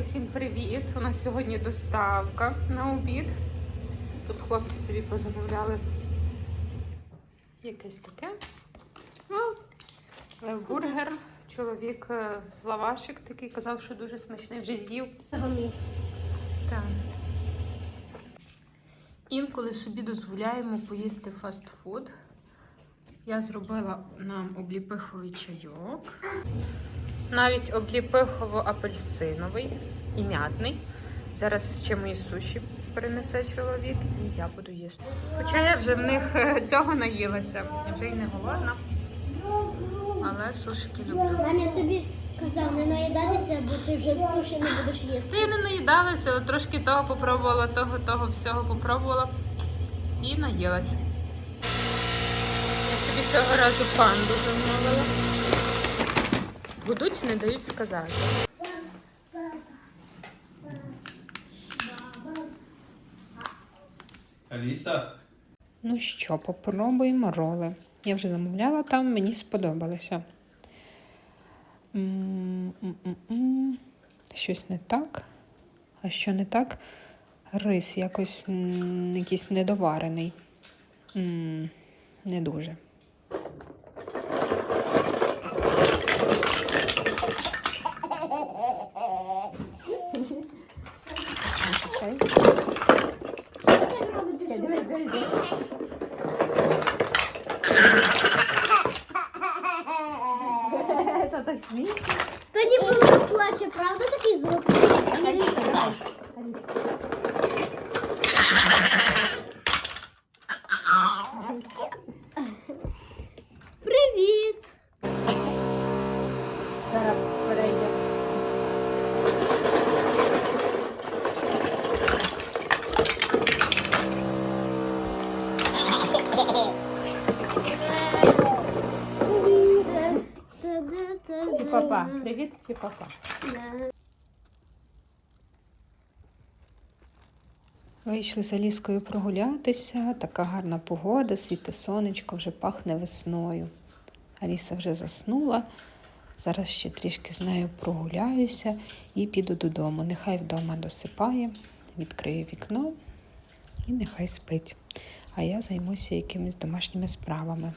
Усім привіт! У нас сьогодні доставка на обід. Тут хлопці собі позамовляли якесь таке. Ну, е, бургер. Чоловік е, лавашик такий казав, що дуже смачний, вже з'їв. Так. Інколи собі дозволяємо поїсти фастфуд. Я зробила нам обліпиховий чайок. Навіть обліпихово-апельсиновий і м'ятний. Зараз ще мої суші принесе чоловік і я буду їсти. Хоча я вже в них е, цього наїлася. Вже й не голодна. Але сушики люблю. Мам, я тобі казав, не наїдатися, бо ти вже суші не будеш Та їсти. я не наїдалася, от трошки того попробувала, того, того всього попробувала і наїлася. Я собі цього разу панду замовила. Будуть, не дають сказати. Аліса? Ну що, попробуємо роли. Я вже замовляла там, мені сподобалося. М-м-м-м. Щось не так. А що не так? Рис якось м, якийсь недоварений. М, Не дуже. Та ніби вона плаче, правда такий звук? Привіт! Зараз перейде. Чи папа? Привіт, чи папа? Вийшли за ліскою прогулятися, така гарна погода, світе сонечко, вже пахне весною. Аліса вже заснула. Зараз ще трішки з нею прогуляюся і піду додому. Нехай вдома досипає, відкрию вікно і нехай спить. А я займуся якимись домашніми справами.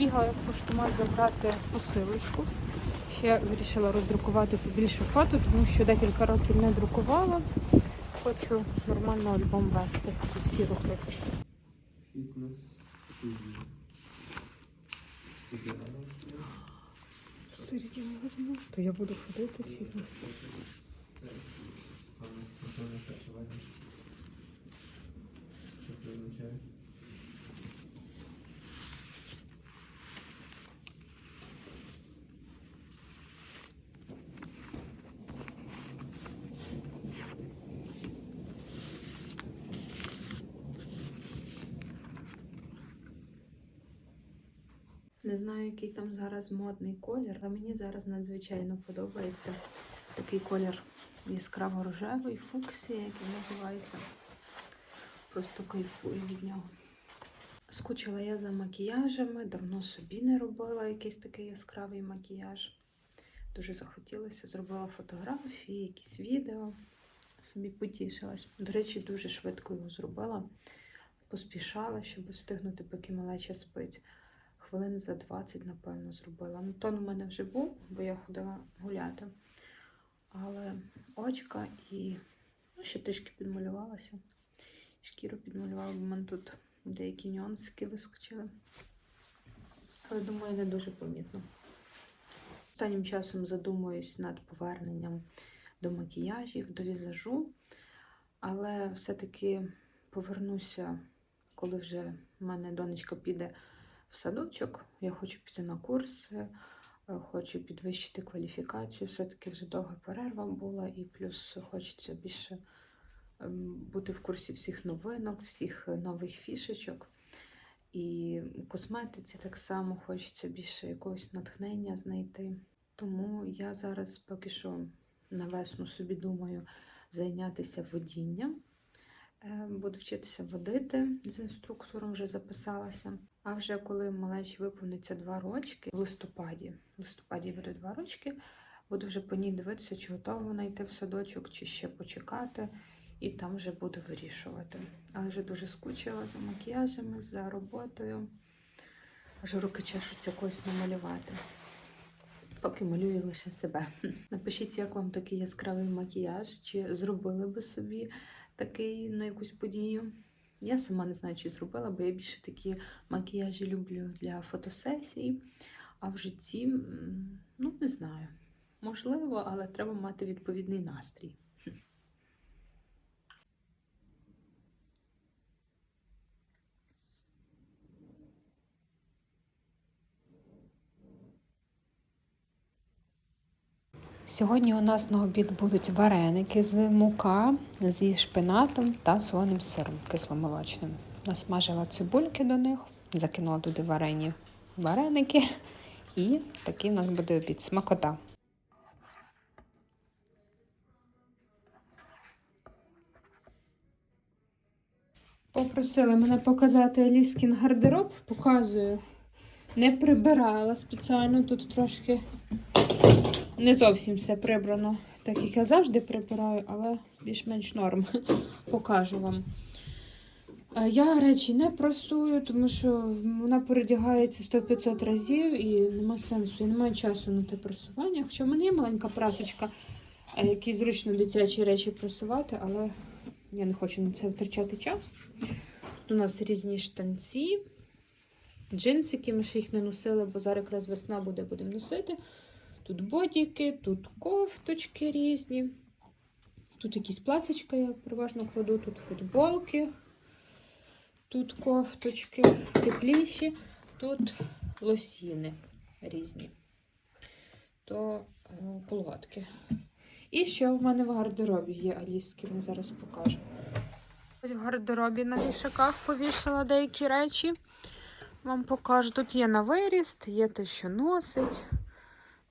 Збігала в поштомат забрати посилочку. Ще вирішила роздрукувати побільше фото, тому що декілька років не друкувала. Хочу нормально альбом вести за всі роки. Серйозно? То я буду ходити в фітнес. Це означає? Не знаю, який там зараз модний колір, але мені зараз надзвичайно подобається такий колір яскраво рожевий, фуксія, як він називається. Просто кайфую від нього. Скучила я за макіяжами, давно собі не робила якийсь такий яскравий макіяж. Дуже захотілося, зробила фотографії, якісь відео. Собі потішилась. До речі, дуже швидко його зробила. Поспішала, щоб встигнути, поки малеча спить. Хвилин за 20, напевно, зробила. Ну, тон у мене вже був, бо я ходила гуляти. Але очка і ну, ще трішки підмалювалася. Шкіру підмалювала, бо в мене тут деякі нюансики вискочили. Але думаю, не дуже помітно. Останнім часом задумуюсь над поверненням до макіяжів, до візажу, але все-таки повернуся, коли вже в мене донечка піде в садочок. Я хочу піти на курси, е, хочу підвищити кваліфікацію. Все-таки вже довга перерва була, і плюс хочеться більше ем, бути в курсі всіх новинок, всіх нових фішечок. І косметиці так само хочеться більше якогось натхнення знайти. Тому я зараз поки що на весну собі думаю зайнятися водінням. Е, Буду вчитися водити з інструктором, вже записалася. А вже коли малечі виповниться два рочки в листопаді, в листопаді буде два рочки, буду вже по ній дивитися, чи готова вона йти в садочок, чи ще почекати, і там вже буду вирішувати. Але вже дуже скучила за макіяжами, за роботою. Аж руки чешуться когось намалювати. Поки малюю лише себе. Напишіть, як вам такий яскравий макіяж, чи зробили би собі такий на якусь подію. Я сама не знаю, чи зробила, бо я більше такі макіяжі люблю для фотосесій. А в житті, ну, не знаю. Можливо, але треба мати відповідний настрій. Сьогодні у нас на обід будуть вареники з мука зі шпинатом та солоним сиром кисломолочним. Насмажила цибульки до них, закинула туди варені вареники, і такий у нас буде обід смакота. Попросили мене показати Аліскін гардероб, показую. Не прибирала спеціально, тут трошки не зовсім все прибрано, так як я завжди прибираю, але більш-менш норм. Покажу вам. Е, Я речі не прасую, тому що вона передягається 100-500 разів і нема сенсу, і немає часу на те прасування. Хоча в мене є маленька прасочка, е, якій зручно дитячі речі прасувати, але я не хочу на це втрачати час. Тут у нас різні штанці, джинсики, ми ще їх не носили, бо зараз якраз весна буде, будемо носити. Тут бодіки, тут кофточки різні. Тут якісь платячка я переважно кладу, тут футболки, тут кофточки тепліші, тут лосіни різні. То е, колготки. І ще в мене в гардеробі є аліски, я зараз покажу. В гардеробі на вішаках повішала деякі речі. Вам покажу. Тут є на виріст, є те, що носить.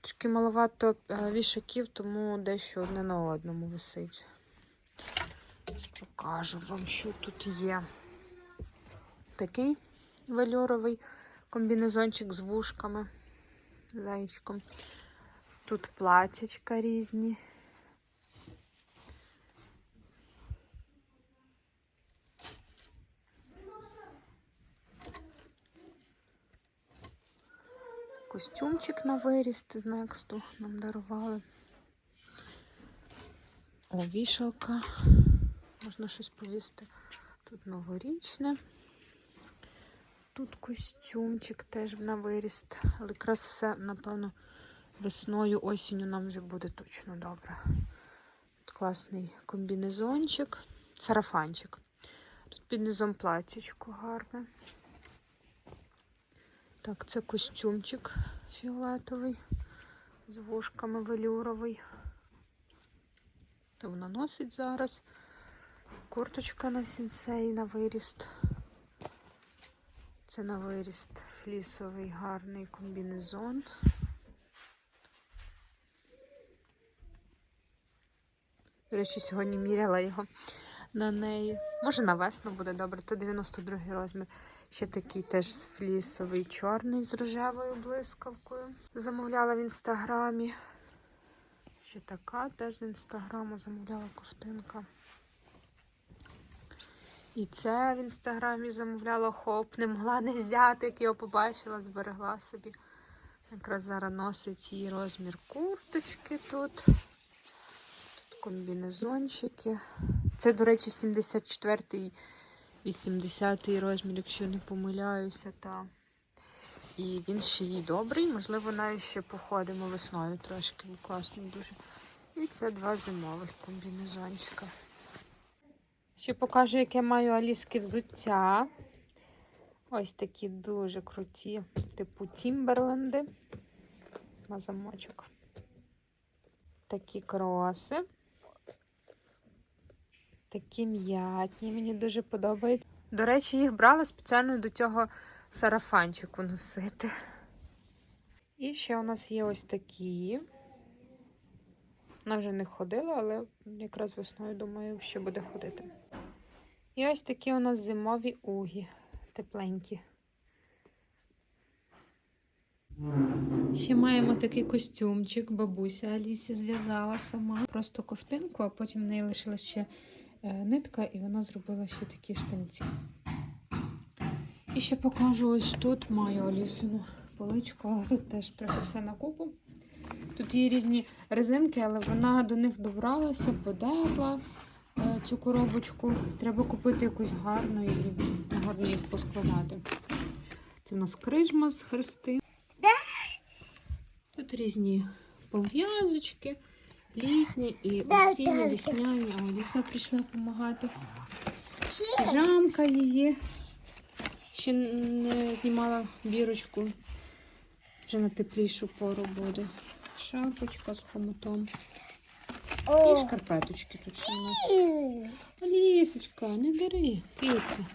Трішки маловато е, вішаків, тому дещо одне на одному висить. Покажу вам, що тут є. Такий вельоровий комбінезончик з вушками, зайчиком. Тут платячка різні. Костюмчик на виріст з Нексту нам дарували. О, вішалка. Можна щось повісти. Тут новорічне. Тут костюмчик теж на виріст. Але якраз все, напевно, весною, осінню нам вже буде точно добре. Тут класний комбінезончик, сарафанчик. Тут під низом платічко гарне. Так, це костюмчик фіолетовий з вушками велюровий. То вона носить зараз. Курточка на сінсей на виріст. Це на виріст флісовий гарний комбінезон. До речі, сьогодні міряла його на неї. Може на весну буде добре, то 92 розмір. Ще такий теж флісовий чорний з рожевою блискавкою. Замовляла в інстаграмі. Ще така теж з інстаграму замовляла ковтинка. І це в інстаграмі замовляла хоп, не могла не взяти, як його побачила, зберегла собі. Якраз зараз носить її розмір курточки тут. Тут комбінезончики. Це, до речі, 74-й 80-й розмір, якщо не помиляюся. Та. І він ще їй добрий, можливо, навіть ще походимо весною трошки, бо класний дуже. І це два зимових комбінезончика. Ще покажу, яке маю аліски взуття. Ось такі дуже круті, типу Тімберленди на замочок. Такі кроси. Такі м'ятні, мені дуже подобається. До речі, їх брала спеціально до цього сарафанчику носити. І ще у нас є ось такі. Вона вже не ходила, але якраз весною, думаю, ще буде ходити. І ось такі у нас зимові угі, тепленькі. Ще маємо такий костюмчик, бабуся Алісі зв'язала сама. Просто ковтинку, а потім в неї лишилася ще нитка, і вона зробила ще такі штанці. І ще покажу ось тут маю Алісину поличку, але тут теж трохи все на купу. Тут є різні резинки, але вона до них добралася, подерла е, цю коробочку. Треба купити якусь гарну і гарно їх поскладати. Це у нас крижма з хрести. Тут різні пов'язочки, літні і осінні, весняні. А Аліса прийшла допомагати. Піжамка її. Ще не знімала бірочку. Вже на теплішу пору буде. Шапочка з хомутом. І шкарпеточки тут ще у нас. Алісочка, не бери, киця.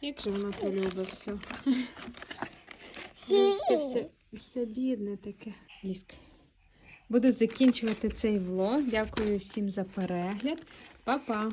Як же вона то любить все. Все, все бідне таке. Ліска. Буду закінчувати цей влог. Дякую всім за перегляд. Па-па!